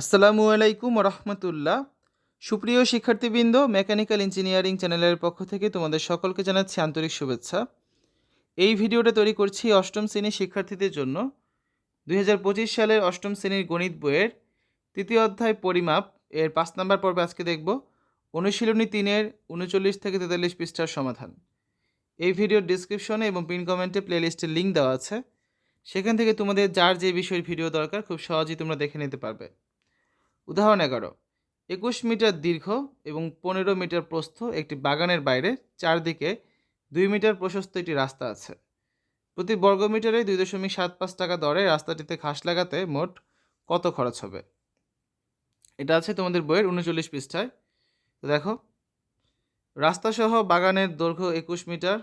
আসসালামু আলাইকুম রহমতুল্লাহ সুপ্রিয় শিক্ষার্থীবৃন্দ, মেকানিক্যাল ইঞ্জিনিয়ারিং চ্যানেলের পক্ষ থেকে তোমাদের সকলকে জানাচ্ছি আন্তরিক শুভেচ্ছা। এই ভিডিওটা তৈরি করছি অষ্টম শ্রেণির শিক্ষার্থীদের জন্য। দুই হাজার পঁচিশ সালের অষ্টম শ্রেণির গণিত বইয়ের তৃতীয় অধ্যায় পরিমাপ এর পাঁচ নাম্বার পর্বে আজকে দেখব। অনুশীলনী তিনের উনচল্লিশ থেকে তেতাল্লিশ পৃষ্ঠার সমাধান। এই ভিডিওর ডিসক্রিপশনে এবং পিন কমেন্টে প্লেলিস্টের লিঙ্ক দেওয়া আছে। সেখান থেকে তোমাদের যার যে বিষয়ের ভিডিও দরকার, খুব সহজেই তোমরা দেখে নিতে পারবে। উদাহরণ এগারো। একুশ মিটার দীর্ঘ এবং পনেরো মিটার প্রস্থ একটি বাগানের বাইরে, চারদিকে দুই মিটার প্রশস্ত একটি রাস্তা আছে। প্রতি বর্গমিটারে দুই দশমিক সাত পাঁচ টাকা দরে রাস্তাটিতে ঘাস লাগাতে মোট কত খরচ হবে? এটা আছে তোমাদের বইয়ের উনচল্লিশ পৃষ্ঠায়। তো দেখো, রাস্তাসহ বাগানের দৈর্ঘ্য একুশ মিটার,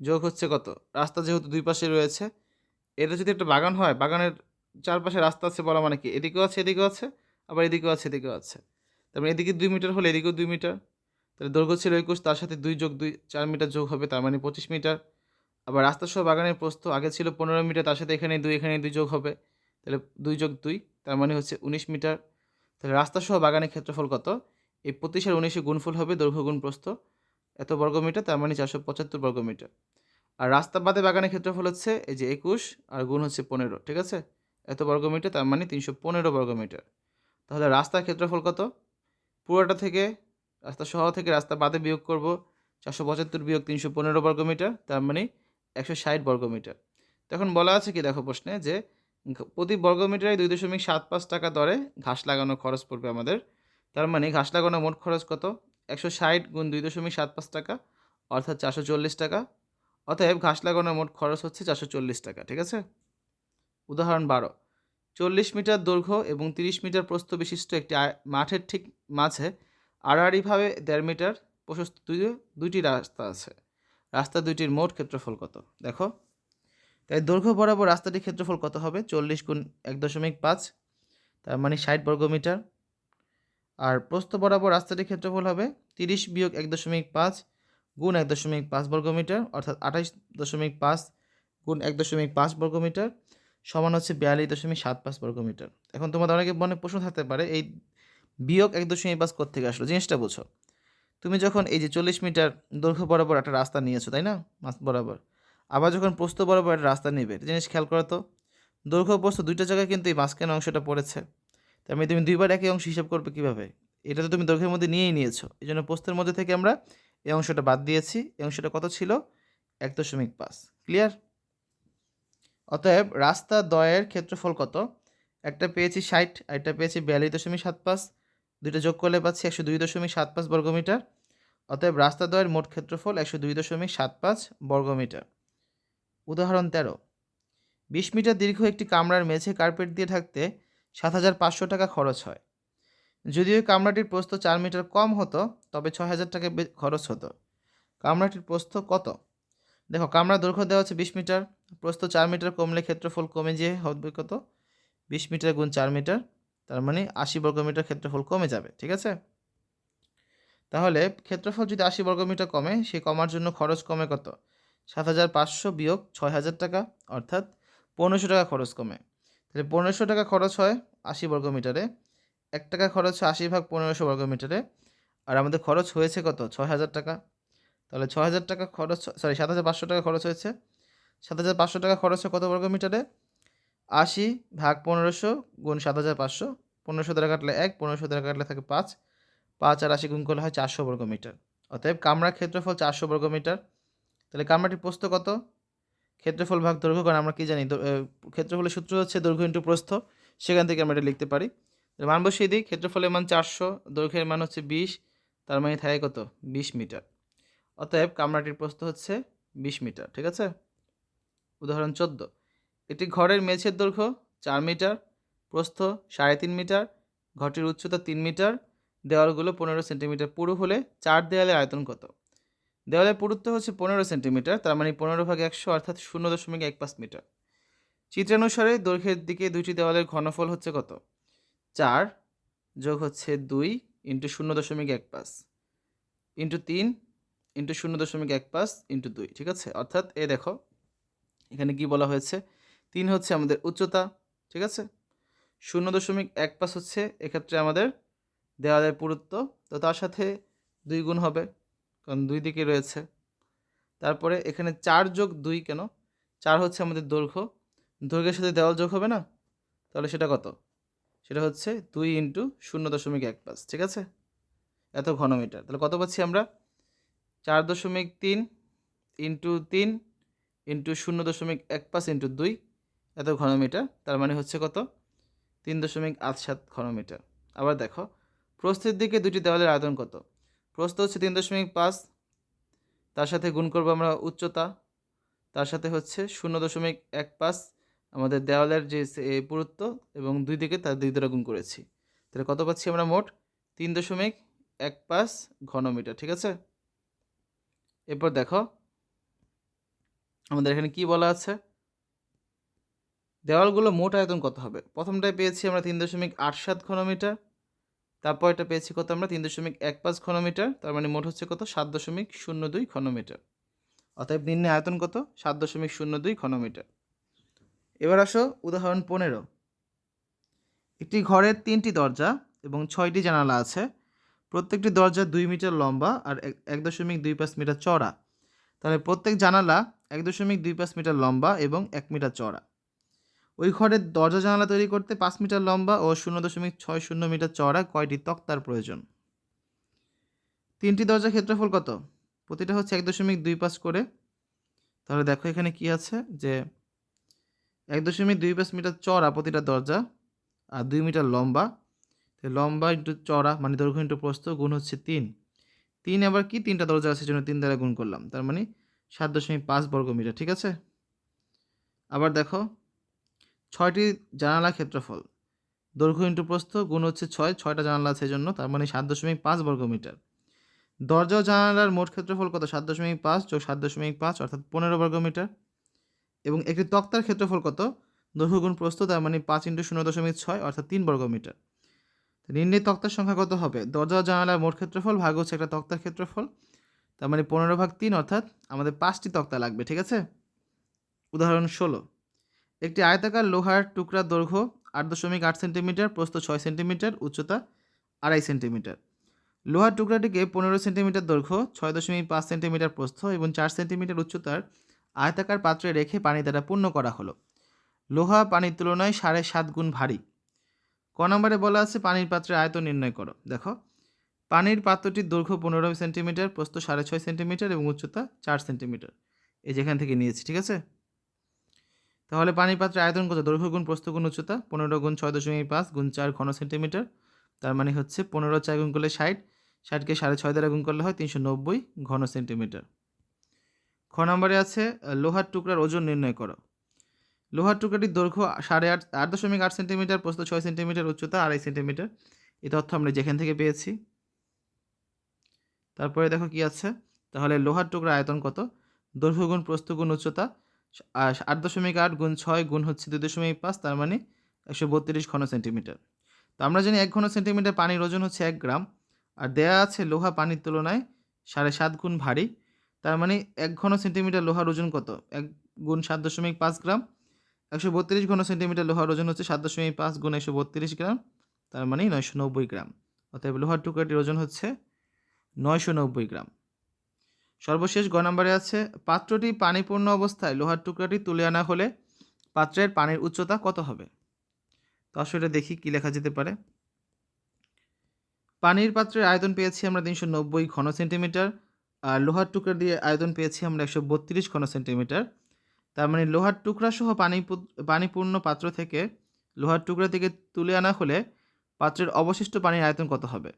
যোগ হচ্ছে কত? রাস্তা যেহেতু দুই পাশে রয়েছে, এটা যদি একটা বাগান হয়, বাগানের চারপাশে রাস্তা আছে বলা মানে কি? এদিকেও আছে এদিকেও আছে। আবার এদিকেও আছে এদিকেও আছে। তারপরে এদিকে দুই মিটার হলে এদিকেও দুই মিটার। তাহলে দৈর্ঘ্য ছিল একুশ, তার সাথে দুই যোগ দুই, চার মিটার যোগ হবে, তার মানে পঁচিশ মিটার। আবার রাস্তা সহ বাগানের প্রস্থ আগে ছিল পনেরো মিটার, তার সাথে এখানে দুই এখানে দুই যোগ হবে। তাহলে দুই যোগ দুই, তার মানে হচ্ছে উনিশ মিটার। তাহলে রাস্তা সহ বাগানের ক্ষেত্রফল কত? এই পঁচিশের উনিশে গুণফল হবে দৈর্ঘ্য গুণ প্রস্থ। এত বর্গমিটার তার মানে চারশো পঁচাত্তর বর্গমিটার আর রাস্তা বাদে বাগানের ক্ষেত্রফল হচ্ছে এই যে একুশ, আর গুণ হচ্ছে পনেরো, ঠিক আছে? এত বর্গমিটার তার মানে তিনশো পনেরো বর্গমিটার তাহলে রাস্তার ক্ষেত্রফল কত? পুরোটা থেকে রাস্তা শহর থেকে রাস্তা বাদে বিয়োগ করব চারশো পঁচাত্তর বিয়োগ তিনশো পনেরো বর্গমিটার তার মানে একশো ষাট বর্গমিটার তখন বলা আছে কি দেখো প্রশ্নে যে প্রতি বর্গমিটারে দুই দশমিক সাত পাঁচ টাকা দরে ঘাস লাগানো খরচ পড়বে আমাদের। তার মানে ঘাস লাগানো মোট খরচ কত? একশো ষাট গুণ দুই দশমিক সাত পাঁচ টাকা, অর্থাৎ চারশো চল্লিশ টাকা। অতএব ঘাস লাগানোর মোট খরচ হচ্ছে চারশো চল্লিশ টাকা, ঠিক আছে? উদাহরণ বারো। চল্লিশ মিটার দৈর্ঘ্য এবং তিরিশ মিটার প্রস্থ বিশিষ্ট একটি মাঠের ঠিক মাঝে আড়াআড়িভাবে দেড় মিটার প্রশস্ত দুই দুইটি রাস্তা আছে। রাস্তা দুইটির মোট ক্ষেত্রফল কত? দেখো। তাই দৈর্ঘ্য বরাবর রাস্তাটির ক্ষেত্রফল কত হবে? চল্লিশ গুণ এক দশমিক পাঁচ, তার মানে ষাট বর্গমিটার আর প্রস্থ বরাবর রাস্তাটির ক্ষেত্রফল হবে তিরিশ বিয়োগ এক দশমিক পাঁচ গুণ এক দশমিক পাঁচ বর্গমিটার অর্থাৎ আঠাইশ দশমিক পাঁচ গুণ এক দশমিক পাঁচ বর্গমিটার সমান হচ্ছে বিয়াল্লিশ দশমিক সাত পাঁচ বর্গমিটার এখন তোমাদের অনেকে মনে প্রশ্ন থাকতে পারে, এই বিয়োগ এক দশমিক পাঁচ থেকে আসলো? জিনিসটা বুঝো। তুমি যখন এই যে চল্লিশ মিটার দৈর্ঘ্য বরাবর একটা রাস্তা নিয়েছো, তাই না? মাছ বরাবর। আবার যখন প্রস্থ বরাবর একটা রাস্তা নেবে জিনিস খেয়াল করো তো, দৈর্ঘ্য প্রস্থ দুইটা জায়গায় কিন্তু এই মাঝখানে অংশটা পড়েছে। তার মানে তুমি দুইবার একই অংশ হিসাব করবে কীভাবে? এটা তো তুমি দৈর্ঘ্যের মধ্যে নিয়েই নিয়েছো। এই জন্য প্রস্থের মধ্যে থেকে আমরা এই অংশটা বাদ দিয়েছি। এই অংশটা কত ছিল? এক দশমিক পাঁচ। ক্লিয়ার? অতএব রাস্তা দয়ের ক্ষেত্রফল কত? একটা পেয়েছি ষাট একটা পেয়েছি বিয়াল্লিশ দশমিক সাত পাঁচ। দুইটা যোগ করলে পাচ্ছি একশো দুই দশমিক সাত পাঁচ বর্গমিটার। অতএব রাস্তা দয়ের মোট ক্ষেত্রফল একশো দুই দশমিক সাত পাঁচ বর্গমিটার। উদাহরণ তেরো। বিশ মিটার দীর্ঘ একটি কামরার মেঝে কার্পেট দিয়ে থাকতে সাত হাজার পাঁচশো টাকা খরচ হয়। যদিও কামরাটির প্রস্থ চার মিটার কম হতো, তবে ছয় হাজার টাকা খরচ হতো। কামরাটির প্রস্থ কত? দেখো, কামরার দৈর্ঘ্য দেওয়া হচ্ছে বিশ মিটার। প্রস্থ চার মিটার কমলে ক্ষেত্রফল কমে যেয়ে হবে কত? বিশ মিটার গুণ চার মিটার, তার মানে আশি বর্গমিটার ক্ষেত্রফল কমে যাবে, ঠিক আছে? তাহলে ক্ষেত্রফল যদি আশি বর্গমিটার কমে সেই কমার জন্য খরচ কমে কত? সাত হাজার পাঁচশো বিয়োগ ছয় হাজার টাকা, অর্থাৎ পনেরোশো টাকা খরচ কমে। তাহলে পনেরোশো টাকা খরচ হয় আশি বর্গমিটারে, এক টাকা খরচ হয় আশি ভাগ পনেরোশো বর্গমিটারে, আর আমাদের খরচ হয়েছে কত? ছয় হাজার টাকা। তাহলে ছয় হাজার টাকা খরচ সরি সাত হাজার পাঁচশো টাকা খরচ হয়েছে সাত হাজার পাঁচশো টাকা খরচ হয় কত বর্গমিটারে আশি ভাগ পনেরোশো গুণ সাত হাজার পাঁচশো। পনেরোশো দ্বারা কাটলে এক, পনেরোশো দ্বারা কাটলে থাকে পাঁচ। পাঁচ আর আশি গুণ করলে হয় চারশো বর্গমিটার অতএব কামরার ক্ষেত্রফল চারশো বর্গমিটার তাহলে কামরাটির প্রস্থ কত? ক্ষেত্রফল ভাগ দৈর্ঘ্য, কারণ আমরা কী জানি? ক্ষেত্রফলের সূত্র হচ্ছে দৈর্ঘ্য ইন্টু প্রস্থ। সেখান থেকে আমরা এটা লিখতে পারি। মান বসিয়ে দিই। ক্ষেত্রফলের মান চারশো, দৈর্ঘ্যের মান হচ্ছে বিশ। তার মানে থাকে কত? বিশ মিটার। অতএব কামরাটির প্রস্থ হচ্ছে বিশ মিটার, ঠিক আছে? উদাহরণ চোদ্দ। একটি ঘরের মেঝের দৈর্ঘ্য চার মিটার, প্রস্থ সাড়ে তিন মিটার, ঘরটির উচ্চতা তিন মিটার, দেওয়ালগুলো পনেরো সেন্টিমিটার। পুরু হলে চার দেওয়ালের আয়তন কত? দেওয়ালের পুরুত্ব হচ্ছে পনেরো সেন্টিমিটার, তার মানে পনেরো ভাগ একশো অর্থাৎ শূন্য দশমিক এক পাঁচ মিটার। চিত্রানুসারে দৈর্ঘ্যের দিকে দুইটি দেওয়ালের ঘনফল হচ্ছে কত? চার যোগ হচ্ছে দুই ইন্টু শূন্য দশমিক এক পাঁচ ইন্টু তিন ইন্টু শূন্য দশমিক এক পাঁচ ইন্টু দুই, ঠিক আছে? অর্থাৎ এ দেখো এখানে কি বলা হয়েছে? তিন হচ্ছে আমাদের উচ্চতা, ঠিক আছে? শূন্য দশমিক এক পাঁচ হচ্ছে এক্ষেত্রে আমাদের দেওয়ালের পুরুত্ব। তো তার সাথে দুই গুণ হবে, কারণ দুই দিকে রয়েছে। তারপরে এখানে চার যোগ দুই কেন? চার হচ্ছে আমাদের দৈর্ঘ্য। দৈর্ঘ্যের সাথে দেওয়াল যোগ হবে না? তাহলে সেটা কত? সেটা হচ্ছে দুই ইন্টু শূন্য দশমিক এক পাঁচ, ঠিক আছে? এত ঘনমিটার। তাহলে কত পাচ্ছি আমরা? চার দশমিক তিন ইন্টু তিন ইন্টু শূন্য দশমিক এক পাঁচ ইন্টু দুই এত ঘনমিটার, তার মানে হচ্ছে কত? তিন দশমিক আট সাত ঘনমিটার। আবার দেখো, প্রস্থের দিকে দুটি দেওয়ালের আয়তন কত? প্রস্থ হচ্ছে তিন দশমিক পাঁচ, তার সাথে গুণ করব আমরা উচ্চতা, তার সাথে হচ্ছে শূন্য দশমিক এক পাঁচ, আমাদের দেওয়ালের যে পুরুত্ব এবং দুই দিকে তার দুই দ্বারা গুণ করেছি। তাহলে কত পাচ্ছি আমরা মোট? তিন দশমিক এক পাঁচ ঘনমিটার, ঠিক আছে? এরপর দেখো আমাদের এখানে কি বলা আছে? দেওয়ালগুলো মোট আয়তন কত হবে? প্রথমটায় পেয়েছি আমরা তিন দশমিক আট সাত ঘনমিটার তারপর এটা পেয়েছি কত আমরা? তিন দশমিক এক পাঁচ ঘনমিটার, তার মানে মোট হচ্ছে কত? সাত দশমিক শূন্য দুই ঘনমিটার। অতএব নিম্নে আয়তন কত? সাত দশমিক শূন্য দুই ঘনমিটার। এবার আসো উদাহরণ পনেরো। একটি ঘরের তিনটি দরজা এবং ছয়টি জানালা আছে। প্রত্যেকটি দরজা দুই মিটার লম্বা আর এক দশমিক দুই পাঁচ মিটার চড়া তাহলে প্রত্যেক জানালা এক দশমিক দুই পাঁচ মিটার লম্বা এবং এক মিটার চড়া ওই ঘরের দরজা জানালা তৈরি করতে পাঁচ মিটার লম্বা ও শূন্য দশমিক ছয় শূন্য মিটার চড়া কয়টি তক্তার প্রয়োজন? তিনটি দরজা ক্ষেত্রফল কত? প্রতিটা হচ্ছে এক দশমিক দুই পাঁচ করে। তাহলে দেখো এখানে কি আছে? যে এক দশমিক দুই পাঁচ মিটার চড়া প্রতিটা দরজা আর দুই মিটার লম্বা। লম্বা ইন্টু চড়া মানে দৈর্ঘ্য ইন্টু প্রস্থ গুণ হচ্ছে তিন। তিন আবার কি? তিনটা দরজা আছে জন্য তিন দ্বারা গুণ করলাম। তার মানে সাত দশমিক পাঁচ বর্গ মিটার ঠিক আছে? আবার দেখো, ছয়টি জানালা ক্ষেত্রফল। দৈর্ঘ্য ইন্টু প্রস্থ গুণ হচ্ছে ছয়, ছয়টা জানালা আছে জন্য তার মানে সাত দশমিক পাঁচ বর্গ মিটার দরজা জানালার মোট ক্ষেত্রফল কত? সাত দশমিক পাঁচ যোগ সাত দশমিক পাঁচ, অর্থাৎ পনেরো বর্গ মিটার এবং একটি তক্তার ক্ষেত্রফল কত? দৈর্ঘ্য গুণ প্রস্থ, তার মানে পাঁচ ইন্টু শূন্য দশমিক ছয়, অর্থাৎ তিন বর্গ মিটার নির্ণয় তক্তার সংখ্যা কত হবে? দরজা জানালার মোট ক্ষেত্রফল ভাগ হচ্ছে একটা তক্তার ক্ষেত্রফল। তার মানে পনেরো ভাগ তিন অর্থাৎ আমাদের পাঁচটি তক্তা লাগবে, ঠিক আছে? উদাহরণ ষোলো। একটি আয়তাকার লোহার টুকরার দৈর্ঘ্য আট দশমিক আট সেন্টিমিটার, প্রস্থ ছয় সেন্টিমিটার, উচ্চতা আড়াই সেন্টিমিটার। লোহার টুকরাটিকে পনেরো সেন্টিমিটার দৈর্ঘ্য, ছয় দশমিক পাঁচ সেন্টিমিটার প্রস্থ এবং চার সেন্টিমিটার উচ্চতার আয়তাকার পাত্রে রেখে পানি দ্বারা পূর্ণ করা হলো। লোহা পানির তুলনায় সাড়ে সাত গুণ ভারী। ক নম্বরে বলা আছে, পানির পাত্রের আয়তন নির্ণয় করো। দেখো, পানির পাত্রটির দৈর্ঘ্য পনেরো সেন্টিমিটার, প্রস্থ সাড়ে ছয় সেন্টিমিটার এবং উচ্চতা চার সেন্টিমিটার। এই যেখান থেকে নিয়েছি, ঠিক আছে? তাহলে পানির পাত্রের আয়তন কত? দৈর্ঘ্য গুণ, প্রস্থ গুণ, উচ্চতা পনেরো গুণ ছয় দশমিক পাঁচ গুণ চার ঘন সেন্টিমিটার। তার মানে হচ্ছে পনেরো চার গুণ করলে ষাট, ষাটকে সাড়ে ছয় দ্বারা গুণ করলে হয় তিনশো নব্বই ঘন সেন্টিমিটার। খ নম্বরে আছে লোহার টুকরার ওজন নির্ণয় করো। লোহার টুকরাটির দৈর্ঘ্য সাড়ে আট আট দশমিক আট সেন্টিমিটার প্রস্ত ছয় সেন্টিমিটার, উচ্চতা আড়াই সেন্টিমিটার। এই তথ্য আমরা যেখান থেকে পেয়েছি। তারপরে দেখো কি আছে। তাহলে লোহার টুকরা আয়তন কত? দৈর্ঘ্য গুণ প্রস্থ গুণ উচ্চতা আট দশমিক আট গুণ ছয় গুণ হচ্ছে দুই দশমিক পাঁচ, তার মানে একশো বত্রিশ ঘন সেন্টিমিটার। তো আমরা জানি এক ঘন সেন্টিমিটার পানির ওজন হচ্ছে এক গ্রাম, আর দেয়া আছে লোহা পানির তুলনায় সাড়ে সাত গুণ ভারী, তার মানে এক ঘন সেন্টিমিটার লোহার ওজন কত? এক গুণ সাত দশমিক পাঁচ গ্রাম একশো বত্রিশ ঘন সেন্টিমিটার লোহার ওজন হচ্ছে সাত দশমিক পাঁচ গুণ একশো বত্রিশ গ্রাম, তার মানে নয়শো নব্বই গ্রাম। অতএব লোহার টুকরাটির ওজন হচ্ছে নয়শো নব্বই গ্রাম। সর্বশেষ গ নম্বরে আছে, পাত্রটি পানিপূর্ণ অবস্থায় লোহার টুকরাটি তুলে আনা হলে পাত্রের পানির উচ্চতা কত হবে? তো আসলে দেখি কি লেখা যেতে পারে। পানির পাত্রের আয়তন পেয়েছি আমরা তিনশো নব্বই ঘন সেন্টিমিটার, আর লোহার টুকরা দিয়ে আয়তন পেয়েছি আমরা একশো বত্রিশ ঘন সেন্টিমিটার। তার মানে লোহার টুকরা সহ পানি পানিপূর্ণ পাত্র থেকে লোহার টুকরা থেকে তুলে আনা হলে পাত্রের অবশিষ্ট পানির আয়তন কত হবে?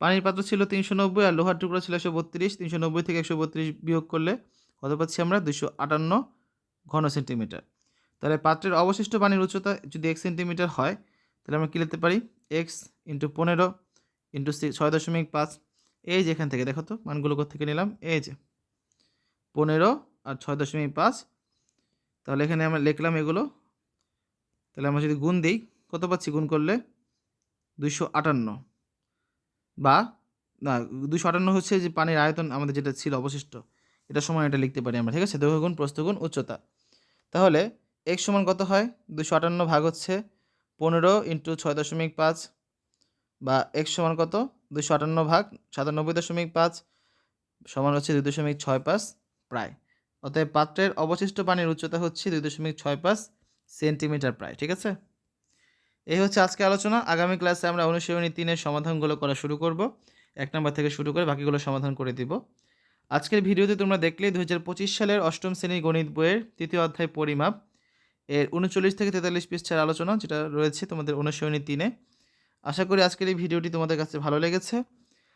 পানির পাত্র ছিল তিনশো নব্বই আর লোহার টুকরা ছিল একশো বত্রিশ। তিনশো নব্বই থেকে একশো বত্রিশ বিয়োগ করলে কত পাচ্ছি আমরা? দুশো আটান্ন ঘন সেন্টিমিটার। তাহলে পাত্রের অবশিষ্ট পানির উচ্চতা যদি এক সেন্টিমিটার হয়, তাহলে আমরা কী লিখতে পারি? এক্স ইন্টু পনেরো ইন্টু ছয় দশমিক পাঁচ। এই যে এখান থেকে, দেখো তো, মানগুলো থেকে নিলাম? এই যে, পনেরো আর ছয় দশমিক পাঁচ। তাহলে এখানে আমরা লিখলাম এগুলো। তাহলে আমরা যদি গুণ দিই, কত পাচ্ছি গুণ করলে? দুইশো আটান্ন। বা, না দুশো আটান্ন হচ্ছে যে পানির আয়তন আমাদের যেটা ছিল অবশিষ্ট এটা সময় এটা লিখতে পারি আমরা, ঠিক আছে? দৈর্ঘ্য গুণ প্রস্থ গুণ উচ্চতা। তাহলে এক সমান কত হয়? দুশো আটান্ন ভাগ হচ্ছে পনেরো ইন্টু ছয় দশমিক পাঁচ। বা এক সমান কত? দুশো আটান্ন ভাগ সাতানব্বই দশমিক পাঁচ, সমান হচ্ছে দুই দশমিক ছয় পাঁচ প্রায়। অতএব পাত্রের অবশিষ্ট পানির উচ্চতা হচ্ছে দুই দশমিক ছয় পাঁচ সেন্টিমিটার প্রায়, ঠিক আছে? এই হচ্ছে আজকে আলোচনা। আগামী ক্লাসে আমরা অনুশীলনী তিনের সমাধানগুলো করা শুরু করব। এক নম্বর থেকে শুরু করে বাকিগুলো সমাধান করে দিব। আজকের ভিডিওতে তোমরা দেখলে দু হাজার পঁচিশ সালের অষ্টম শ্রেণির গণিত বইয়ের তৃতীয় অধ্যায় পরিমাপ এর উনচল্লিশ থেকে তেতাল্লিশ পৃষ্ঠার আলোচনা, যেটা রয়েছে তোমাদের অনুশীলনী তিনে। আশা করি আজকের এই ভিডিওটি তোমাদের কাছে ভালো লেগেছে।